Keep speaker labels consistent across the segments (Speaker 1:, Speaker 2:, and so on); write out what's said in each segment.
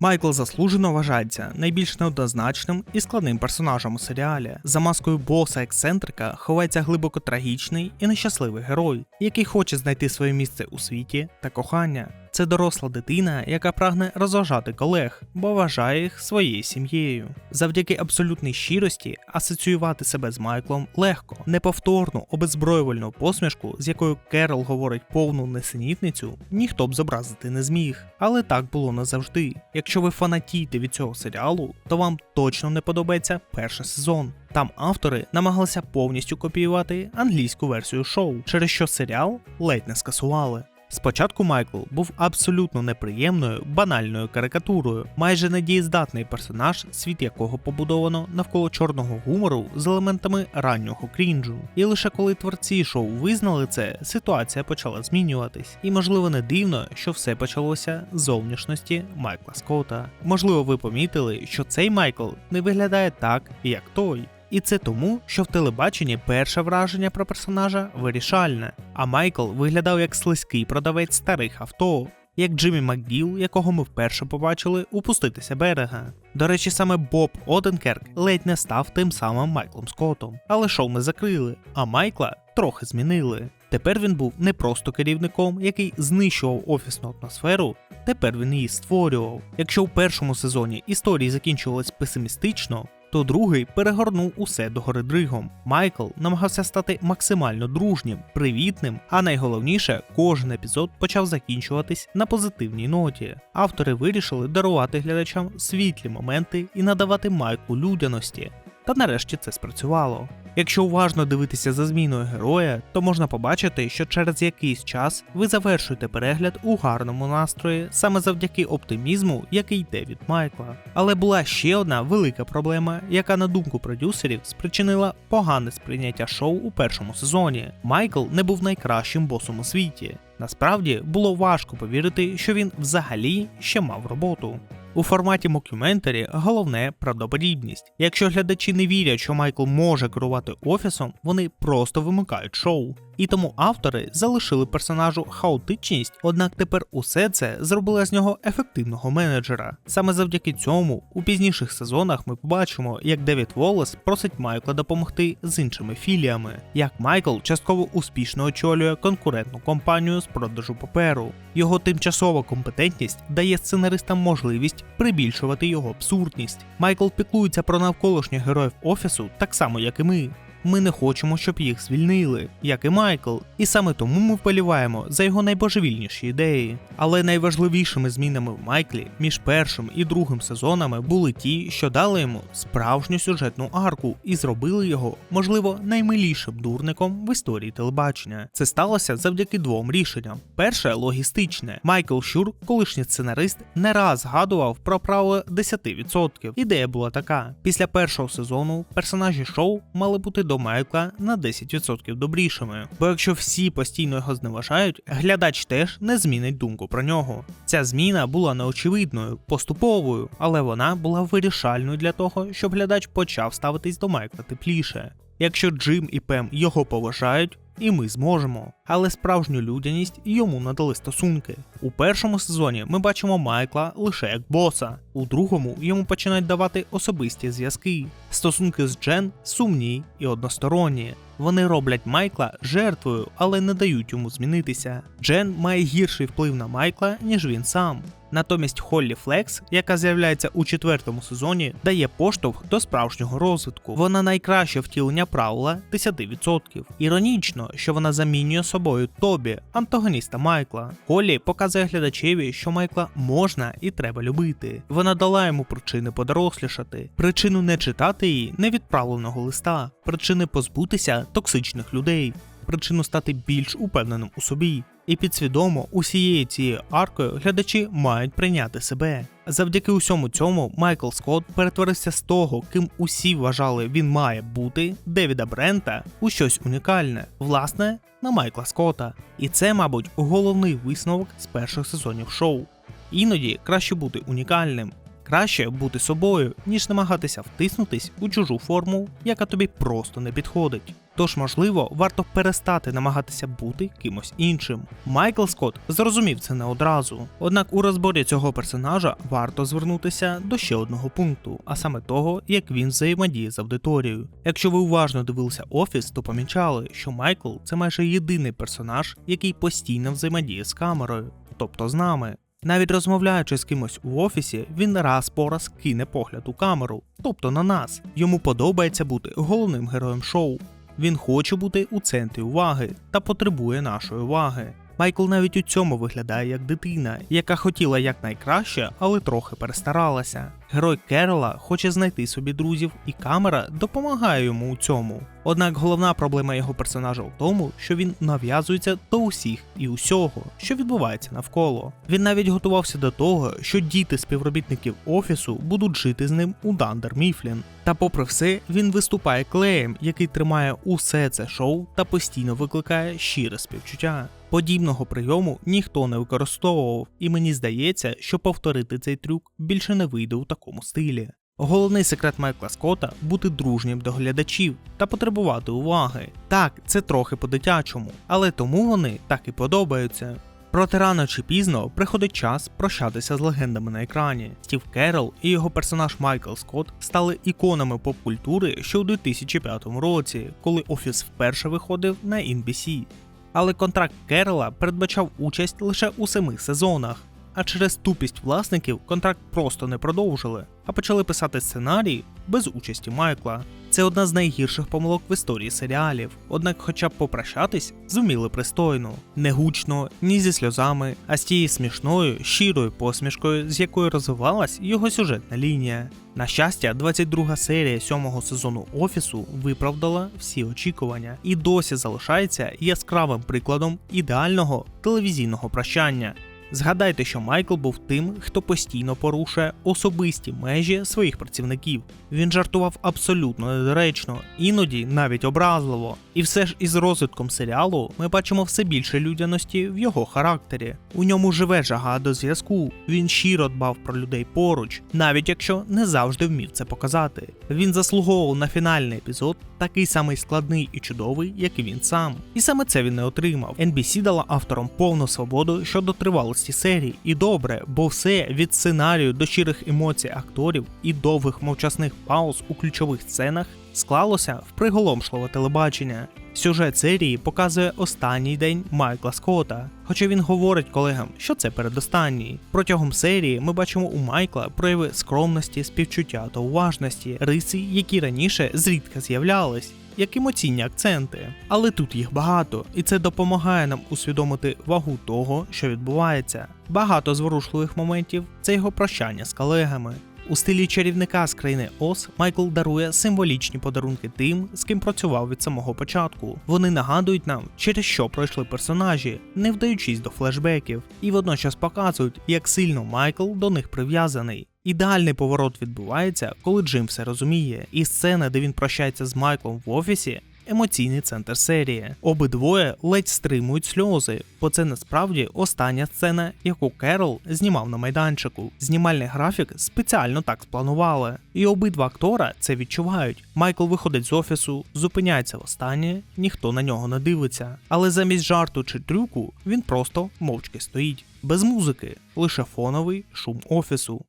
Speaker 1: Майкл заслужено вважається найбільш неоднозначним і складним персонажем у серіалі. За маскою боса ексцентрика ховається глибоко трагічний і нещасливий герой, який хоче знайти своє місце у світі та кохання. Це доросла дитина, яка прагне розважати колег, бо вважає їх своєю сім'єю. Завдяки абсолютній щирості асоціювати себе з Майклом легко, неповторну, обезброювальну посмішку, з якою Керол говорить повну несенітницю, ніхто б зобразити не зміг. Але так було не завжди. Якщо ви фанатієте від цього серіалу, то вам точно не подобається перший сезон. Там автори намагалися повністю копіювати англійську версію шоу, через що серіал ледь не скасували. Спочатку Майкл був абсолютно неприємною, банальною карикатурою, майже недієздатний персонаж, світ якого побудовано навколо чорного гумору з елементами раннього крінжу. І лише коли творці шоу визнали це, ситуація почала змінюватись. І можливо не дивно, що все почалося з зовнішності Майкла Скотта. Можливо, ви помітили, що цей Майкл не виглядає так, як той. І це тому, що в телебаченні перше враження про персонажа вирішальне, а Майкл виглядав як слизький продавець старих авто, як Джиммі Макгіл, якого ми вперше побачили упуститися берега. До речі, саме Боб Оденкерк ледь не став тим самим Майклом Скоттом, але шоу ми закрили, а Майкла трохи змінили. Тепер він був не просто керівником, який знищував офісну атмосферу, тепер він її створював. Якщо у першому сезоні історії закінчувались песимістично, то другий перегорнув усе до гори дригом. Майкл намагався стати максимально дружнім, привітним, а найголовніше, кожен епізод почав закінчуватись на позитивній ноті. Автори вирішили дарувати глядачам світлі моменти і надавати Майклу людяності. Та нарешті це спрацювало. Якщо уважно дивитися за зміною героя, то можна побачити, що через якийсь час ви завершуєте перегляд у гарному настрої саме завдяки оптимізму, який йде від Майкла. Але була ще одна велика проблема, яка, на думку продюсерів, спричинила погане сприйняття шоу у першому сезоні. Майкл не був найкращим босом у світі. Насправді було важко повірити, що він взагалі ще мав роботу. У форматі мокюментарі головне правдоподібність. Якщо глядачі не вірять, що Майкл може керувати офісом, вони просто вимикають шоу. І тому автори залишили персонажу хаотичність, однак тепер усе це зробило з нього ефективного менеджера. Саме завдяки цьому у пізніших сезонах ми побачимо, як Девід Волес просить Майкла допомогти з іншими філіями, як Майкл частково успішно очолює конкурентну компанію з продажу паперу. Його тимчасова компетентність дає сценаристам можливість прибільшувати його абсурдність. Майкл піклується про навколишніх героїв офісу так само, як і ми. Ми не хочемо, щоб їх звільнили, як і Майкл, і саме тому ми вболіваємо за його найбожевільніші ідеї. Але найважливішими змінами в Майклі між першим і другим сезонами були ті, що дали йому справжню сюжетну арку і зробили його, можливо, наймилішим дурником в історії телебачення. Це сталося завдяки двом рішенням. Перше логістичне. Майкл Щур, колишній сценарист, не раз згадував про право 10%. Ідея була така: після першого сезону персонажі шоу мали бути до Майкла на 10% добрішими. Бо якщо всі постійно його зневажають, глядач теж не змінить думку про нього. Ця зміна була неочевидною, поступовою, але вона була вирішальною для того, щоб глядач почав ставитись до Майкла тепліше. Якщо Джим і Пем його поважають, і ми зможемо. Але справжню людяність йому надали стосунки. У першому сезоні ми бачимо Майкла лише як боса, у другому йому починають давати особисті зв'язки. Стосунки з Джен сумні і односторонні. Вони роблять Майкла жертвою, але не дають йому змінитися. Джен має гірший вплив на Майкла, ніж він сам. Натомість Холлі Флекс, яка з'являється у четвертому сезоні, дає поштовх до справжнього розвитку. Вона найкраще втілення правила 10%. Іронічно, що вона замінює собою Тобі, антагоніста Майкла. Холлі показує глядачеві, що Майкла можна і треба любити. Вона дала йому причини подорослішати, причину не читати її невідправленого листа, причини позбутися токсичних людей, причину стати більш упевненим у собі. І підсвідомо усією цією аркою глядачі мають прийняти себе. Завдяки усьому цьому Майкл Скотт перетворився з того, ким усі вважали він має бути, Девіда Брента, у щось унікальне, власне, на Майкла Скотта. І це, мабуть, головний висновок з перших сезонів шоу. Іноді краще бути унікальним, краще бути собою, ніж намагатися втиснутись у чужу форму, яка тобі просто не підходить. Тож, можливо, варто перестати намагатися бути кимось іншим. Майкл Скотт зрозумів це не одразу. Однак у розборі цього персонажа варто звернутися до ще одного пункту, а саме того, як він взаємодіє з аудиторією. Якщо ви уважно дивилися офіс, то помічали, що Майкл це майже єдиний персонаж, який постійно взаємодіє з камерою, тобто з нами. Навіть розмовляючи з кимось у офісі, він раз по раз кине погляд у камеру, тобто на нас. Йому подобається бути головним героєм шоу. Він хоче бути у центрі уваги та потребує нашої уваги. Майкл навіть у цьому виглядає як дитина, яка хотіла якнайкраще, але трохи перестаралася. Герой Керола хоче знайти собі друзів, і камера допомагає йому у цьому. Однак головна проблема його персонажа в тому, що він нав'язується до усіх і усього, що відбувається навколо. Він навіть готувався до того, що діти співробітників офісу будуть жити з ним у Дандер Міфлін. Та попри все, він виступає клеєм, який тримає усе це шоу та постійно викликає щире співчуття. Подібного прийому ніхто не використовував, і мені здається, що повторити цей трюк більше не вийде у такому стилі. Головний секрет Майкла Скотта бути дружнім до глядачів та потребувати уваги. Так, це трохи по-дитячому, але тому вони так і подобаються. Проте рано чи пізно приходить час прощатися з легендами на екрані. Стів Керрол і його персонаж Майкл Скотт стали іконами поп-культури ще у 2005 році, коли офіс вперше виходив на NBC. Але контракт Керрела передбачав участь лише у семи сезонах, а через тупість власників контракт просто не продовжили, а почали писати сценарії без участі Майкла. Це одна з найгірших помилок в історії серіалів. Однак, хоча б попрощатись, зуміли пристойно, не гучно, ні зі сльозами, а з тією смішною, щирою посмішкою, з якою розвивалась його сюжетна лінія. На щастя, 22 серія сьомого сезону офісу виправдала всі очікування і досі залишається яскравим прикладом ідеального телевізійного прощання. Згадайте, що Майкл був тим, хто постійно порушує особисті межі своїх працівників. Він жартував абсолютно недоречно, іноді навіть образливо. І все ж із розвитком серіалу ми бачимо все більше людяності в його характері. У ньому живе жага до зв'язку. Він щиро дбав про людей поруч, навіть якщо не завжди вмів це показати. Він заслуговував на фінальний епізод, такий самий складний і чудовий, як і він сам. І саме це він не отримав. NBC дала авторам повну свободу щодо тривалості серії. І добре, бо все від сценарію до щирих емоцій акторів і довгих мовчасних пауз у ключових сценах склалося в приголомшливе телебачення. Сюжет серії показує останній день Майкла Скотта, хоча він говорить колегам, що це передостанній. Протягом серії ми бачимо у Майкла прояви скромності, співчуття та уважності, риси, які раніше зрідка з'являлись. Як емоційні акценти, але тут їх багато, і це допомагає нам усвідомити вагу того, що відбувається. Багато зворушливих моментів це його прощання з колегами. У стилі чарівника з країни Оз Майкл дарує символічні подарунки тим, з ким працював від самого початку. Вони нагадують нам, через що пройшли персонажі, не вдаючись до флешбеків, і водночас показують, як сильно Майкл до них прив'язаний. Ідеальний поворот відбувається, коли Джим все розуміє, і сцена, де він прощається з Майклом в офісі, емоційний центр серії. Обидвоє ледь стримують сльози, бо це насправді остання сцена, яку Керол знімав на майданчику. Знімальний графік спеціально так спланували. І обидва актора це відчувають. Майкл виходить з офісу, зупиняється востаннє, ніхто на нього не дивиться. Але замість жарту чи трюку він просто мовчки стоїть. Без музики, лише фоновий шум офісу.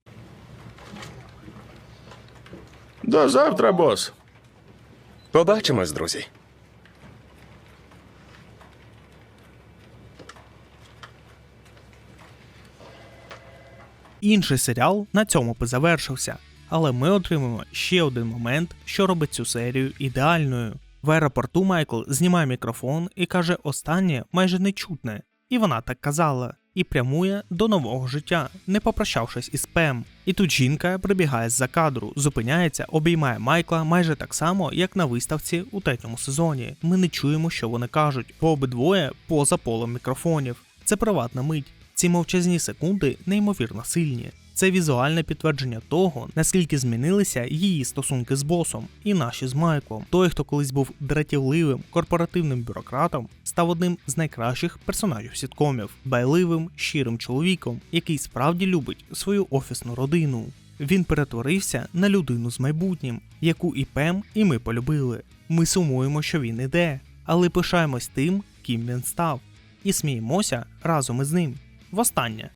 Speaker 2: До завтра, бос.
Speaker 3: Побачимось, друзі.
Speaker 1: Інший серіал на цьому би завершився, але ми отримуємо ще один момент, що робить цю серію ідеальною. В аеропорту Майкл знімає мікрофон і каже останнє майже нечутне, і вона так казала, і прямує до нового життя, не попрощавшись із Пем. І тут жінка прибігає з-за кадру, зупиняється, обіймає Майкла майже так само, як на виставці у третьому сезоні. Ми не чуємо, що вони кажуть, бо обидвоє поза полем мікрофонів. Це приватна мить. Ці мовчазні секунди неймовірно сильні. Це візуальне підтвердження того, наскільки змінилися її стосунки з босом і наші з Майклом. Той, хто колись був дратівливим корпоративним бюрократом, став одним з найкращих персонажів сіткомів, байливим, щирим чоловіком, який справді любить свою офісну родину. Він перетворився на людину з майбутнім, яку і Пем, і ми полюбили. Ми сумуємо, що він іде, але пишаємось тим, ким він став, і сміємося разом із ним. Востаннє.